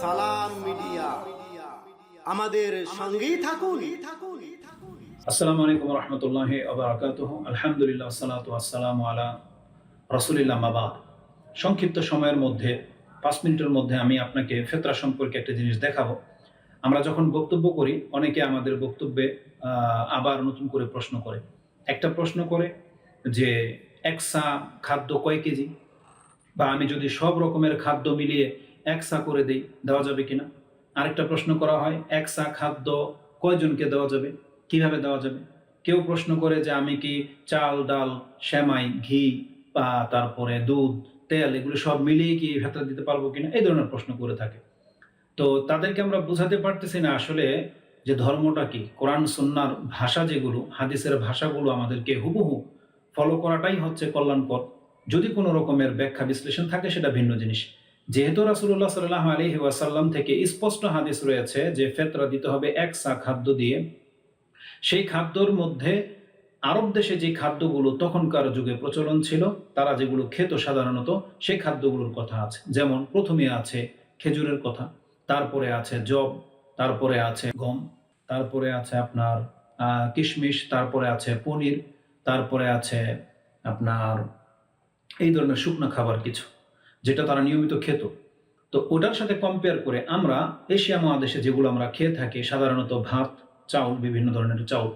সালাম মিডিয়া। আমাদের সঙ্গেই থাকুন। আসসালামু আলাইকুম রহমতুল্লাহ আবরাকাত আলহামদুলিল্লাহ সালাত আসসালাম আলা মাবাদ সংক্ষিপ্ত সময়ের মধ্যে, পাঁচ মিনিটের মধ্যে আমি আপনাকে ফেতরা সম্পর্কে একটা জিনিস দেখাবো। আমরা যখন বক্তব্য করি, অনেকে আমাদের বক্তব্যে আবার নতুন করে প্রশ্ন করে। একটা প্রশ্ন করে যে একসা খাদ্য কয় কেজি? বা আমি যদি সব রকমের খাদ্য মিলিয়ে একসা করে দিই, দেওয়া যাবে কিনা? আরেকটা প্রশ্ন করা হয়, একসা খাদ্য কয়জনকে দেওয়া যাবে? কীভাবে দেওয়া যাবে? কেউ প্রশ্ন করে যে আমি কি চাল, ডাল শ্যামাই ঘি বা তারপরে দুধ, তেল এগুলো সব মিলিয়ে কি ভেতর দিতে পারব কিনা? এই ধরনের প্রশ্ন করে থাকে। তো তাদেরকে আমরা বোঝাতে পারতেছি না আসলে যে ধর্মটা কি? কোরআন, সুন্নার ভাষা যেগুলো, হাদিসের ভাষাগুলো আমাদেরকে হুবহু ফলো করাটাই হচ্ছে কল্যাণকর। যদি কোনো রকমের ব্যাখ্যা বিশ্লেষণ থাকে, সেটা ভিন্ন জিনিস। যেহেতু রাসুল্লাহ সাল্লাহ আলী ওয়াসাল্লাম থেকে স্পষ্ট হাদিস রয়েছে যে ফেতরা দিতে হবে এক সা খাদ্য দিয়ে, সেই খাদ্যর মধ্যে আরব দেশে যে খাদ্যগুলো তখনকার যুগে প্রচলন ছিল, তারা যেগুলো খেত সাধারণত, সেই খাদ্যগুলোর কথা আছে। যেমন প্রথমে আছে খেজুরের কথা, তারপরে আছে জব তারপরে আছে গম, তারপরে আছে আপনার কিশমিশ, তারপরে আছে পনির তারপরে আছে আপনার এই ধরনের শুকনো খাবার কিছু, যেটা তারা নিয়মিত খেত। তো ওটার সাথে কম্পেয়ার করে আমরা এশিয়া মহাদেশে যেগুলো আমরা খেয়ে থাকি, সাধারণত ভাত, চাউল, বিভিন্ন ধরনের চাউল,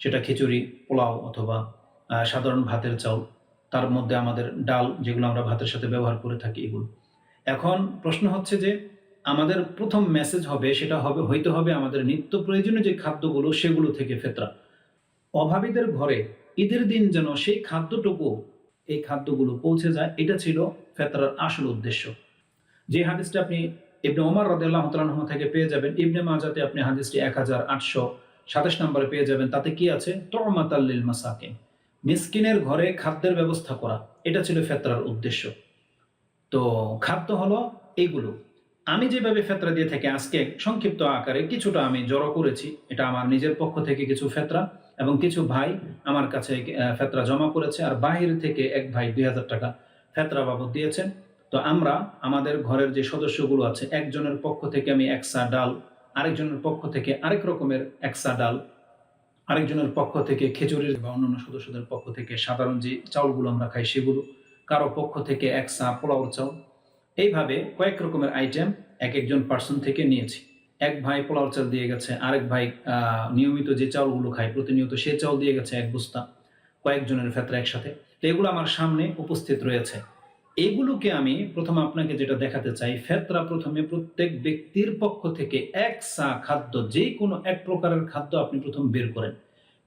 সেটা খিচুড়ি, পোলাও অথবা সাধারণ ভাতের চাউল, তার মধ্যে আমাদের ডাল যেগুলো আমরা ভাতের সাথে ব্যবহার করে থাকি এগুলো। এখন প্রশ্ন হচ্ছে যে, আমাদের প্রথম মেসেজ হবে, সেটা হবে, হইতে হবে আমাদের নিত্য প্রয়োজনীয় যে খাদ্যগুলো, সেগুলো থেকে ফেতরা। অভাবীদের ঘরে ঈদের দিন যেন সেই খাদ্যটুকু, এই খাদ্যগুলো পৌঁছে যায়, এটা ছিল ফেতরার আসল উদ্দেশ্য। যে হাদিসটা আপনি ইবনে ওমর রাদিয়াল্লাহু তাআলা থেকে পেয়ে যাবেন, ইবনে মাজাতে আপনি হাদিসটি এক হাজার আটশো সাতাশ নম্বরে পেয়ে যাবেন। তাতে কি আছে? তরমাতাল্লিল মাসাকিন, মিসকিনের ঘরে খাদ্যের ব্যবস্থা করা, এটা ছিল ফেতরার উদ্দেশ্য। তো খাদ্য হলো এগুলো। আমি যেভাবে ফেতরা দিয়ে থাকি, আজকে সংক্ষিপ্ত আকারে কিছুটা আমি জড়ো করেছি, এটা আমার নিজের পক্ষ থেকে কিছু ফেতরা। এবং কিছু ভাই আমার কাছে ফেতরা জমা করেছে আর বাহির থেকে এক ভাই দুই হাজার টাকা ফেতরা বাবদ দিয়েছেন তো আমরা, আমাদের ঘরের যে সদস্যগুলো আছে, একজনের পক্ষ থেকে আমি একসা ডাল, আরেকজনের পক্ষ থেকে আরেক রকমের একসা ডাল, আরেকজনের পক্ষ থেকে খেজুরির বা অন্যান্য সদস্যদের পক্ষ থেকে সাধারণ যে চাউলগুলো আমরা খাই সেগুলো, কারও পক্ষ থেকে একসা পোলাওর চাউল। এইভাবে কয়েক রকমের আইটেম এক একজন পার্সন থেকে নিয়েছি। এক ভাই পোলাওর চাল দিয়ে গেছে, আরেক ভাই নিয়মিত যে চাউলগুলো খায়, প্রতিনিয়ত সে চাউল দিয়ে গেছে এক বস্তা, কয়েকজনের ক্ষেত্রে একসাথে। তো এগুলো আমার সামনে উপস্থিত রয়েছে। এগুলোকে আমি প্রথম আপনাকে যেটা দেখাতে চাই ফেতরা প্রথমে প্রত্যেক ব্যক্তির পক্ষ থেকে এক সা খাদ্য যে কোনো এক প্রকারের খাদ্য আপনি প্রথম বের করেন।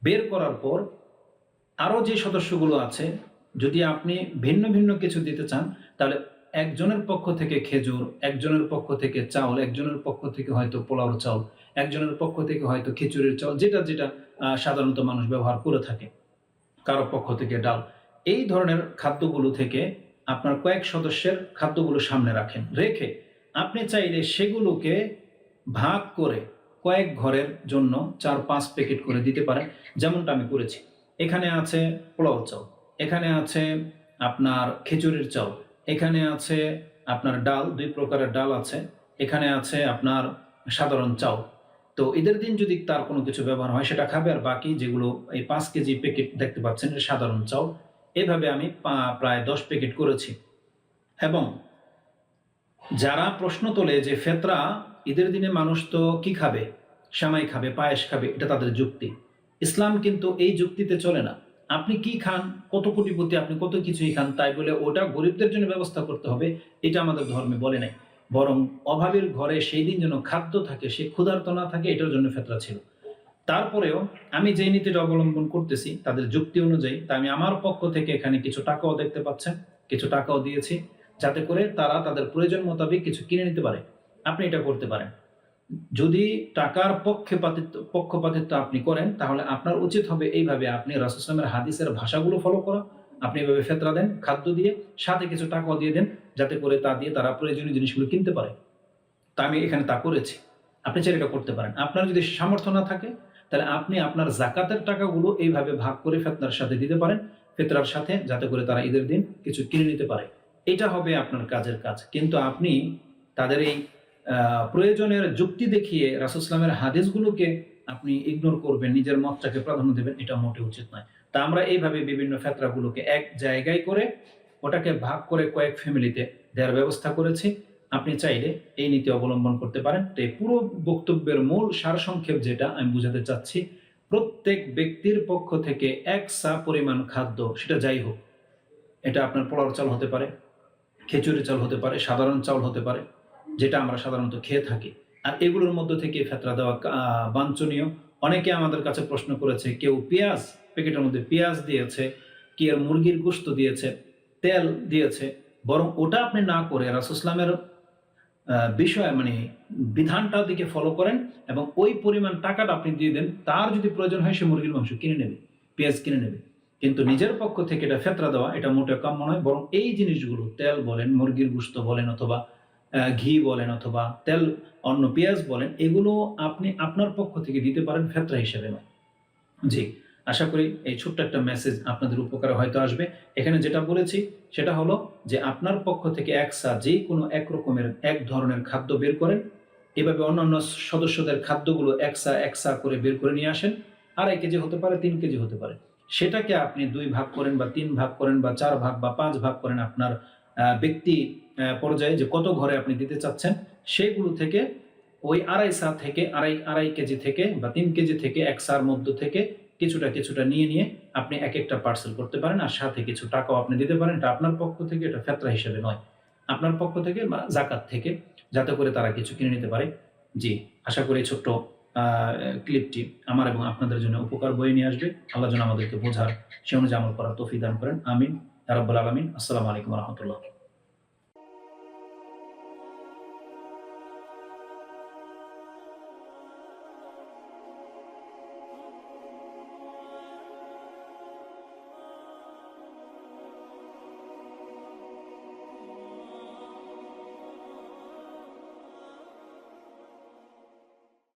বের করার পর আরও যে সদস্যগুলো আছে, যদি আপনি ভিন্ন ভিন্ন কিছু দিতে চান, তাহলে একজনের পক্ষ থেকে খেজুর, একজনের পক্ষ থেকে চাউল, একজনের পক্ষ থেকে হয়তো পোলাওর চাউল, একজনের পক্ষ থেকে হয়তো খিচুড়ির চাউল, যেটা যেটা সাধারণত মানুষ ব্যবহার করে থাকে, কারও পক্ষ থেকে ডাল। এই ধরনের খাদ্যগুলো থেকে আপনার কয়েক সদস্যের খাদ্যগুলো সামনে রাখেন। রেখে আপনি চাইলে সেগুলোকে ভাগ করে কয়েক ঘরের জন্য চার পাঁচ প্যাকেট করে দিতে পারেন, যেমনটা আমি করেছি। এখানে আছে পোলাও চাউল, এখানে আছে আপনার খিচুড়ির চাউল এখানে আছে আপনার ডাল, দুই প্রকারের ডাল আছে। এখানে আছে আপনার সাধারণ চাউল তো ঈদের দিন যদি তার কোনো কিছু ব্যবহার হয়, সেটা খাবে। আর বাকি যেগুলো এই পাঁচ কেজি প্যাকেট দেখতে পাচ্ছেন সাধারণ চাউল এভাবে আমি প্রায় দশ প্যাকেট করেছি। এবং যারা প্রশ্ন তোলে যে, ফেতরা, ঈদের দিনে মানুষ তো কি খাবে? সামাই খাবে, পায়েস খাবে? এটা তাদের যুক্তি। ইসলাম কিন্তু এই যুক্তিতে চলে না। আপনি কি খান? কত কোটিপতি আপনি কত কিছুই খান? তাই বলে ওটা গরিবদের জন্য ব্যবস্থা করতে হবে, এটা আমাদের ধর্মে বলে নাই। বরং অভাবের ঘরে সেই দিন যেন খাদ্য থাকে, সে ক্ষুধার্ত না থাকে, এটার জন্য ফেতরা ছিল। তারপরেও আমি যে নীতিটা অবলম্বন করতেছি, তাদের যুক্তি অনুযায়ী, তা আমি আমার পক্ষ থেকে এখানে কিছু টাকাও দেখতে পাচ্ছেন, কিছু টাকাও দিয়েছি, যাতে করে তারা তাদের প্রয়োজন মোতাবেক কিছু কিনে নিতে পারে। আপনি এটা করতে পারেন। যদি টাকার পক্ষপাতিত্ব পক্ষপাতিত্ব আপনি করেন, তাহলে আপনার উচিত হবে এইভাবে আপনি রাসুসলামের হাদিসের ভাষাগুলো ফলো করা। আপনি এভাবে ফেতরা দেন, খাদ্য দিয়ে, সাথে কিছু টাকাও দিয়ে দেন, যাতে করে তা দিয়ে তারা প্রয়োজনীয় জিনিসগুলো কিনতে পারে। তা আমি এখানে তা করেছি। আপনি চাইলে এটা করতে পারেন। আপনার যদি সামর্থ্য না থাকে, তাহলে আপনি আপনার জাকাতের টাকাগুলো এইভাবে ভাগ করে ফেতনার সাথে দিতে পারেন, ফেতরার সাথে যাতে করে তারা ঈদের দিন কিছু কিনে নিতে পারে। এটা হবে আপনার কাজের কাজ। কিন্তু আপনি তাদের এই প্রয়োজনের যুক্তি দেখিয়ে রাসুসলামের হাদিসগুলোকে আপনি ইগনোর করবেন, নিজের মতটাকে প্রাধান্য দেবেন, এটা মোটে উচিত নয়। তা আমরা এইভাবে বিভিন্ন ফেতরাগুলোকে এক জায়গায় করে ওটাকে ভাগ করে কয়েক ফ্যামিলিতে দেওয়ার ব্যবস্থা করেছি। আপনি চাইলে এই নীতি অবলম্বন করতে পারেন। তো এই পুরো বক্তব্যের মূল সারসংক্ষেপ যেটা আমি বুঝাতে চাচ্ছি, প্রত্যেক ব্যক্তির পক্ষ থেকে এক সা পরিমাণ খাদ্য, সেটা যাই হোক, এটা আপনার পোলাও চাল হতে পারে খিচুড়ি চাল হতে পারে, সাধারণ চাল হতে পারে যেটা আমরা সাধারণত খেয়ে থাকি। আর এগুলোর মধ্য থেকে ফেতরা দেওয়া বাঞ্ছনীয়। অনেকে আমাদের কাছে প্রশ্ন করেছে, কেউ পেঁয়াজ, প্যাকেটের মধ্যে পেঁয়াজ দিয়েছে, কি আর মুরগির গোস্ত দিয়েছে, তেল দিয়েছে, বরং ওটা আপনি না করে রাসুসলামের বিষয় মানে বিধানটা দিকে ফলো করেন এবং ওই পরিমাণ টাকাটা আপনি দিয়ে দেন, তার যদি প্রয়োজন হয় সে মুরগির মাংস কিনে নেবে, পেঁয়াজ কিনে নেবে। কিন্তু নিজের পক্ষ থেকে এটা ফেতরা দেওয়া, এটা মোটে কাম্য নয়, বরং এই জিনিসগুলো, তেল বলেন, মুরগির গুস্ত বলেন অথবা ঘি বলেন অথবা তেল, অন্য পেঁয়াজ বলেন, এগুলো আপনি আপনার পক্ষ থেকে দিতে পারেন ফেতরা হিসেবে নয়। জি, আশা করি এই ছোট্ট একটা মেসেজ আপনাদের উপকারে হয়তো আসবে। এখানে যেটা বলেছি, সেটা হলো যে আপনার পক্ষ থেকে একসা যে কোনো এক রকমের, এক ধরনের খাদ্য বের করেন। এভাবে অন্যান্য সদস্যদের খাদ্যগুলো একসা একসা করে বের করে নিয়ে আসেন। আড়াই কেজি হতে পারে, তিন কেজি হতে পারে। সেটাকে আপনি দুই ভাগ করেন বা তিন ভাগ করেন বা চার ভাগ বা পাঁচ ভাগ করেন আপনার ব্যক্তি পর্যায়ে যে কত ঘরে আপনি দিতে চাচ্ছেন, সেগুলো থেকে ওই আড়াই সা থেকে, আড়াই আড়াই কেজি থেকে বা তিন কেজি থেকে এক সার মধ্য থেকে কিছুটা কিছুটা নিয়ে নিয়ে আপনি এক একটা পার্সেল করতে পারেন আর সাথে কিছু টাকাও আপনি দিতে পারেন। এটা আপনার পক্ষ থেকে, এটা ফেতরা হিসেবে নয়। আপনার পক্ষ থেকে বা জাকাত থেকে, যাতে করে তারা কিছু কিনে নিতে পারে। জি, আশা করি ছোট্ট ক্লিপটি আমার এবং আপনাদের জন্য উপকার বয়ে নিয়ে আসবে। আল্লাহ যেন আমাদেরকে বোঝার, সে অনুযায়ী আমল করার তৌফিক দান করেন। আমিন। রাব্বুল আলমিন। আসসালামু আলাইকুম রহমতুল্লাহ।